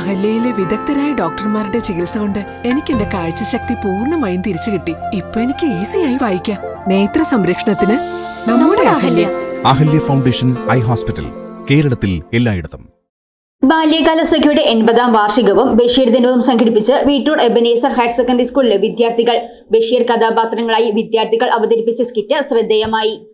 അഹല്യയിലെ വിദഗ്ധരായ ഡോക്ടർമാരുടെ ചികിത്സ കൊണ്ട് എനിക്ക് എന്റെ കാഴ്ചശക്തി പൂർണമായും തിരിച്ചു കിട്ടി. ഇപ്പൊ എനിക്ക് ഈസിയായി വായിക്കാം. നേത്ര സംരക്ഷണത്തിന് നമ്മുടെ Ahalya. Ahalya foundation eye hospital കേരളത്തിൽ എല്ലായിടത്തും. ബാല്യകാല സഖ്യയുടെ എൺപതാം വാർഷികവും ബഷീർ ദിനവും സംഘടിപ്പിച്ച് വീട്ടൂർ എബനേസർ ഹയർ സെക്കൻഡറി സ്കൂളിലെ വിദ്യാർത്ഥികൾ ബഷീർ കഥാപാത്രങ്ങളായി വിദ്യാർത്ഥികൾ അവതരിപ്പിച്ച സ്കിറ്റ് ശ്രദ്ധേയമായി.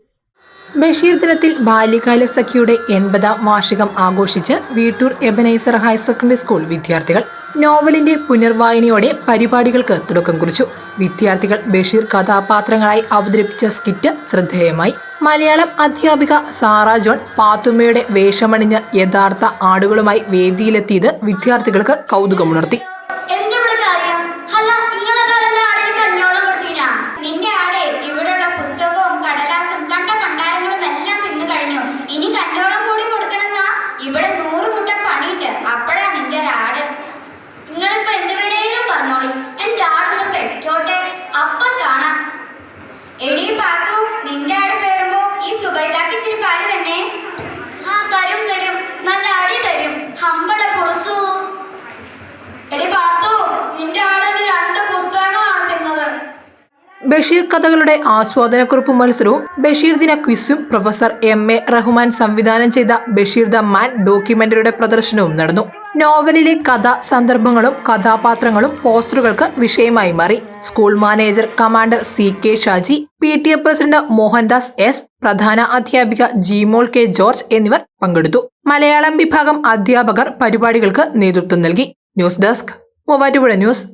ബഷീർ ദിനത്തിൽ ബാല്യകാല സഖിയുടെ എൺപതാം വാർഷികം ആഘോഷിച്ച് Veettoor Ebenezer higher secondary school വിദ്യാർത്ഥികൾ നോവലിന്റെ പുനർവായനയോടെ പരിപാടികൾക്ക് തുടക്കം കുറിച്ചു. വിദ്യാർത്ഥികൾ ബഷീർ കഥാപാത്രങ്ങളായി അവതരിപ്പിച്ച സ്കിറ്റ് ശ്രദ്ധേയമായി. മലയാളം അധ്യാപിക സാറ ജോൺ പാത്തുമ്മയുടെ വേഷമണിഞ്ഞ് യഥാർത്ഥ ആടുകളുമായി വേദിയിലെത്തിയത് വിദ്യാർത്ഥികൾക്ക് കൗതുകമുണർത്തി. എടി പാക്കു നിന്റെ ആട് പേരുമ്പോ ഈ സുബൈദാക്ക് ഇച്ചിരി പാൽ തന്നെ. ആ തരും തരും. നല്ല അടി തരും. ഹമ്പട പൊളിസു എടി പാത്തു നിന്റെ ആളിന് രണ്ട് പുസ്തകങ്ങളാണ് തിന്നത്. ബഷീർ കഥകളുടെ ആസ്വാദനക്കുറിപ്പ് മത്സരവും ബഷീർ ദിന ക്വിസും പ്രൊഫസർ എം എ റഹ്മാൻ സംവിധാനം ചെയ്ത ബഷീർ ദ മാൻ ഡോക്യുമെന്ററിയുടെ പ്രദർശനവും നടന്നു. നോവലിലെ കഥ സന്ദർഭങ്ങളും കഥാപാത്രങ്ങളും പോസ്റ്ററുകൾക്ക് വിഷയമായി മാറി. School manager commander C K Shaji P T A president Mohandas S പ്രധാന അധ്യാപിക ജിമോൾ കെ ജോർജ് എന്നിവർ പങ്കെടുത്തു. മലയാളം വിഭാഗം അധ്യാപകർ പരിപാടികൾക്ക് നേതൃത്വം നൽകി. News desk Muvattupuzha news.